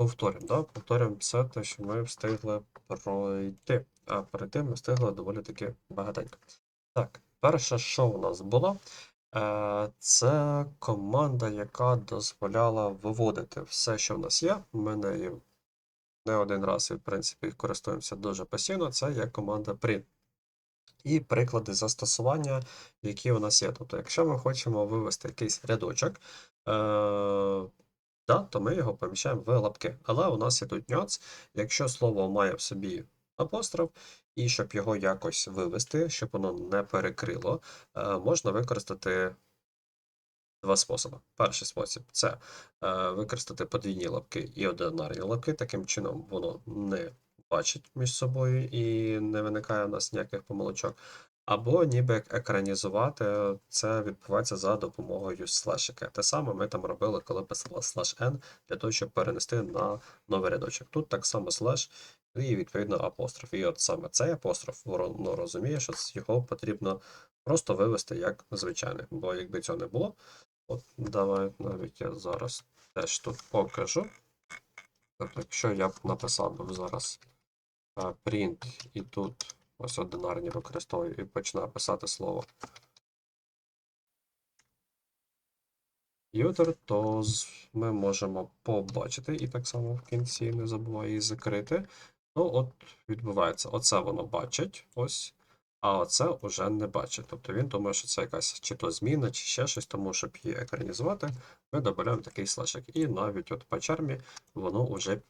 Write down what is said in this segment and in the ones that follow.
повторюємо, да? повторюємо все те, що ми встигли пройти. А перед тим ми встигли доволі таки багатенько. Так, перше, що у нас було, е, це команда, яка дозволяла виводити все, що в нас є. Ми нею не один раз і, в принципі, користуємося дуже постійно. Це є команда print. І приклади застосування, які у нас є. Тобто, якщо ми хочемо вивести якийсь рядочок, е, да, то ми його поміщаємо в лапки. Але у нас є тут нюанс, якщо слово має в собі апостроф, і щоб його якось вивести, щоб воно не перекрило, е, можна використати два способи. Перший спосіб це е, використати подвійні лапки і одинарні лапки. Таким чином воно не бачить між собою і не виникає у нас ніяких помилочок. Або ніби як екранізувати, це відбувається за допомогою слешика. Те саме ми там робили, коли писали слеш n, для того, щоб перенести на новий рядочок. Тут так само слеш і відповідно апостроф. І от саме цей апостроф воно розуміє, що його потрібно просто вивести як звичайний. Бо якби цього не було, от давай навіть я зараз теж тут покажу. Тобто, якщо я б написав зараз print і тут ось одинарні використовую і починаю писати слово user, то ми можемо побачити, і так само в кінці не забуваю її закрити. Ну, от відбувається, оце воно бачить, ось, а оце вже не бачить. Тобто він думає, що це якась чи то зміна, чи ще щось, тому щоб її екранізувати, ми додаємо такий слешик. І навіть от по чармі воно вже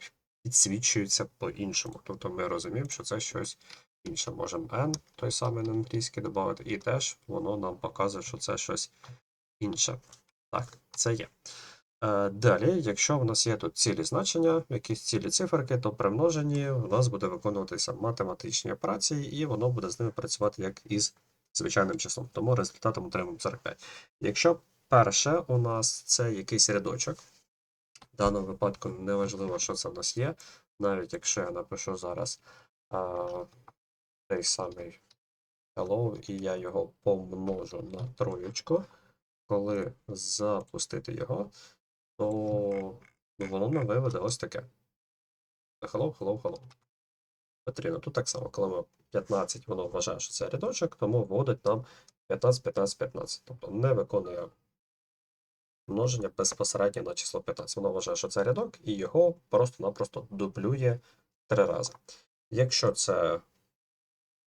підсвічується по-іншому. Тобто ми розуміємо, що це щось інше. Можемо N, той самий на англійський додати, і теж воно нам показує, що це щось інше. Так, це є. Е, Далі, якщо в нас є тут цілі значення, якісь цілі циферки, то при множенні у нас буде виконуватися математичні операції, і воно буде з ними працювати як із звичайним числом. Тому результатом отримаємо 45. Якщо перше у нас це якийсь рядочок, в даному випадку неважливо, що це в нас є, навіть якщо я напишу зараз той самий hello, і я його помножу на троєчку, коли запустити його, то воно нам виведе ось таке. Hello, hello, hello. Потрібно. Тут так само, коли ми 15, воно вважає, що це рядочок, тому вводить нам 15, 15, 15. Тобто не виконує множення безпосередньо на число 15. Воно вважає, що це рядок, і його просто-напросто дублює три рази. Якщо це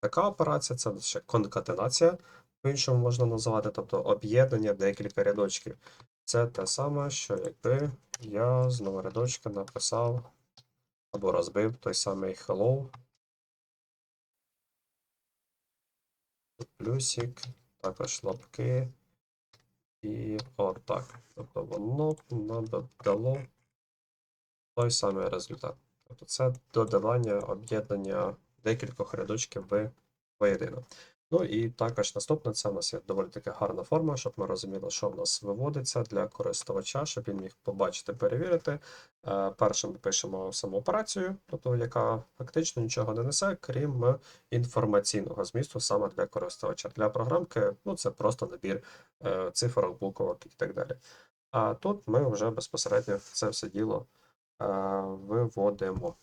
така операція, це ще конкатенація, по-іншому можна називати, тобто об'єднання декілька рядочків. Це те саме, що якби я з нового рядочка написав або розбив той самий hello. Плюсик, також лапки. І отак. Тобто воно нам дало той самий результат. Тобто це додавання, об'єднання декількох рядочків в воєдино. Ну і також наступне це у нас є доволі таки гарна форма, щоб ми розуміли, що в нас виводиться для користувача, щоб він міг побачити, перевірити. Е, Першим ми пишемо саму операцію, тобто яка фактично нічого не несе, крім інформаційного змісту саме для користувача. Для програмки ну, це просто набір е, цифрок, буквок і так далі. А тут ми вже безпосередньо це все діло е, виводимо.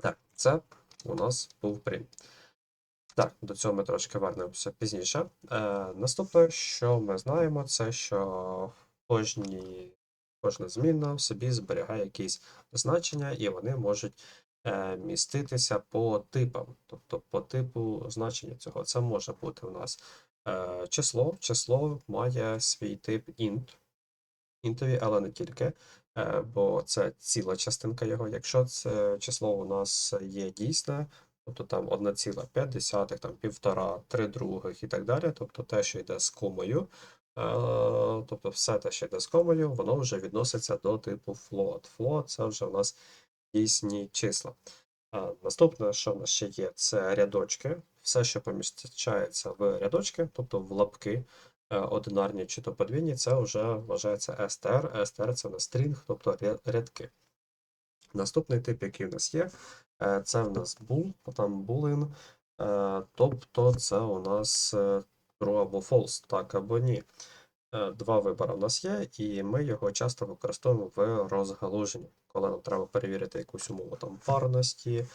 Так, це у нас був прint. Так, до цього ми трошки вернемося пізніше. Е, наступне, що ми знаємо, це що кожні, кожна зміна в собі зберігає якісь значення, і вони можуть е, міститися по типам, тобто по типу значення цього. Це може бути у нас е, число. Число має свій тип int, інтові, але не тільки. Е, Бо це ціла частинка його. Якщо це число у нас є дійсне, тобто там 1,5, там півтора, 3 других і так далі. Тобто те, що йде з комою, е, тобто все те, що йде з комою, воно вже відноситься до типу float. Float це вже у нас дійсні числа. А Наступне, що в нас ще є, це рядочки. Все, що поміщається в рядочки, тобто в лапки е, одинарні чи то подвійні, це вже вважається str. str це на стрінг, тобто рядки. Наступний тип, який у нас є, е, це в нас bool, там boolean, е, тобто це у нас е, true або false, так або ні. Е, Два вибори в нас є, і ми його часто використовуємо в розгалуженні, коли нам треба перевірити якусь умову там парності, е,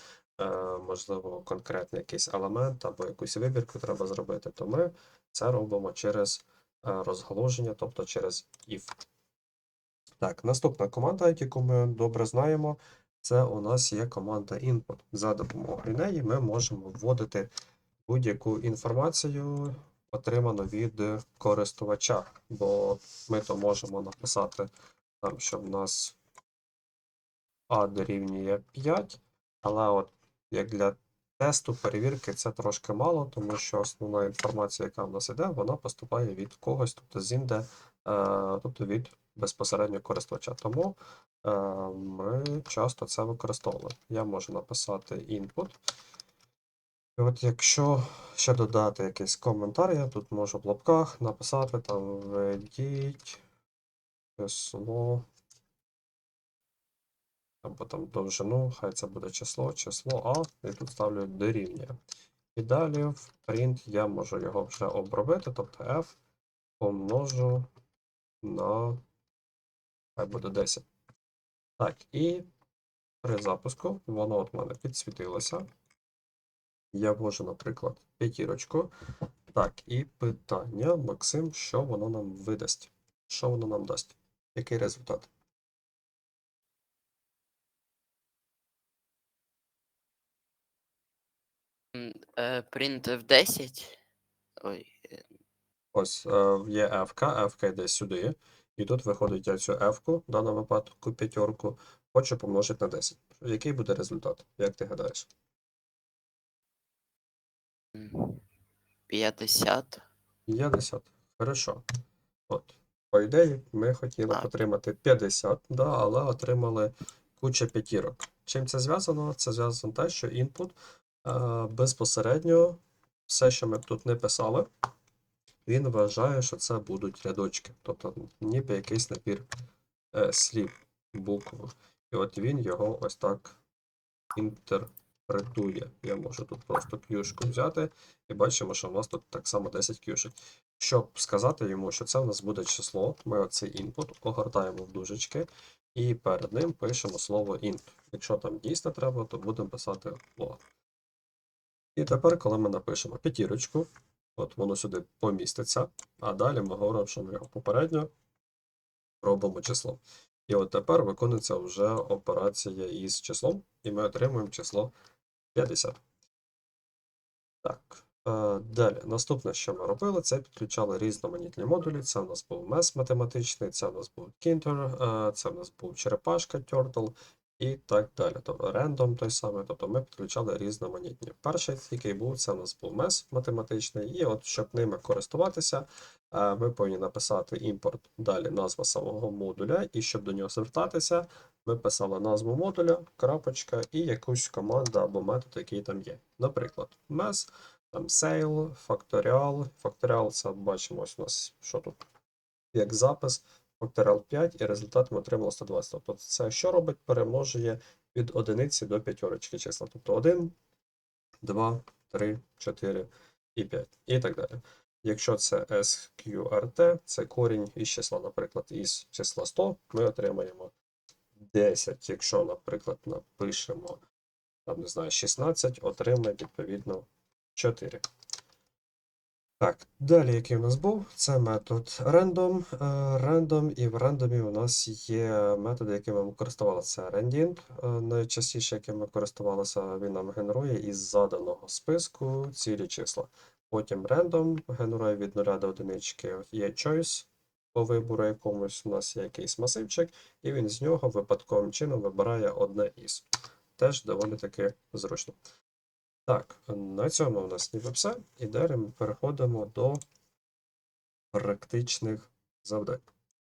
можливо, конкретний якийсь елемент або якусь вибірку треба зробити, то ми це робимо через е, розгалуження, тобто через if. Так, наступна команда, яку ми добре знаємо, це у нас є команда input. За допомогою неї ми можемо вводити будь-яку інформацію, отриману від користувача, бо ми то можемо написати там, що в нас А дорівнює 5, але от як для тесту перевірки це трошки мало, тому що основна інформація, яка в нас іде, вона поступає від когось, тобто зінде, е, тобто від безпосередньо користувача. Тому е, ми часто це використовуємо. Я можу написати input. І от якщо ще додати якийсь коментар, я тут можу в лапках написати там введіть число. Або там довжину, хай це буде число, число А, і тут ставлю дорівнює. І далі в print я можу його вже обробити, тобто F помножу на хай буде 10. Так, і при запуску воно от мене підсвітилося. Я ввожу, наприклад, п'ятірочку. Так, і питання, Максим, що воно нам видасть? Що воно нам дасть? Який результат? М, Е, print в 10. Ой, е, Ось е, є F, F йде сюди, і тут виходить я цю F, в даному випадку п'ятерку, хочу помножити на 10. Який буде результат? Як ти гадаєш? 50. 50. Хорошо. От. По ідеї, ми хотіли Так. отримати 50, да, але отримали куча п'ятірок. Чим це зв'язано? Це зв'язано те, що е, безпосередньо все, що ми тут не писали, він вважає, що це будуть рядочки. Тобто ніби якийсь набір е, слів, букв. І от він його ось так інтерпретує. Я можу тут просто к'юшку взяти, і бачимо, що в нас тут так само 10 к'юшек. Щоб сказати йому, що це в нас буде число, ми оцей input огортаємо в дужечки, і перед ним пишемо слово int. Якщо там дійсно треба, то будемо писати лог. І тепер, коли ми напишемо п'ятірочку, от воно сюди поміститься, а далі ми говоримо, що ми його попередньо робимо число. І от тепер виконується вже операція із числом, і ми отримуємо число 50. Так, е, далі. Наступне, що ми робили, це підключали різноманітні модулі. Це в нас був MES математичний, це в нас був Kinter, е, це в нас був черепашка Turtle і так далі. Тобто рендом той самий, тобто ми підключали різноманітні. Перший, який був, це в нас був MES математичний, і от щоб ними користуватися, е, ми повинні написати імпорт, далі назва самого модуля, і щоб до нього звертатися, ми писали назву модуля, крапочка і якусь команду або метод, який там є. Наприклад, MES, там sale, факторіал. Факторіал це бачимо ось у нас, що тут як запис, факторіал 5, і результат ми отримали 120. Тобто це що робить? Перемножує від одиниці до п'ятерочки числа. Тобто 1, 2, 3, 4 і 5 і так далі. Якщо це SQRT, це корінь із числа, наприклад, із числа 100, ми отримаємо 10. Якщо, наприклад, напишемо там, не знаю, 16, отримаємо відповідно 4. Так, далі, який у нас був, це метод random. Е, Random, і в рандомі у нас є методи, якими ми користувалися. Rending, е, найчастіше, яким ми користувалися, він нам генерує із заданого списку цілі числа. Потім random генерує від 0 до 1 є choice, по вибору якомусь у нас є якийсь масивчик, і він з нього випадковим чином вибирає одне із. Теж доволі таки зручно. Так, на цьому у нас ніби все. І далі ми переходимо до практичних завдань.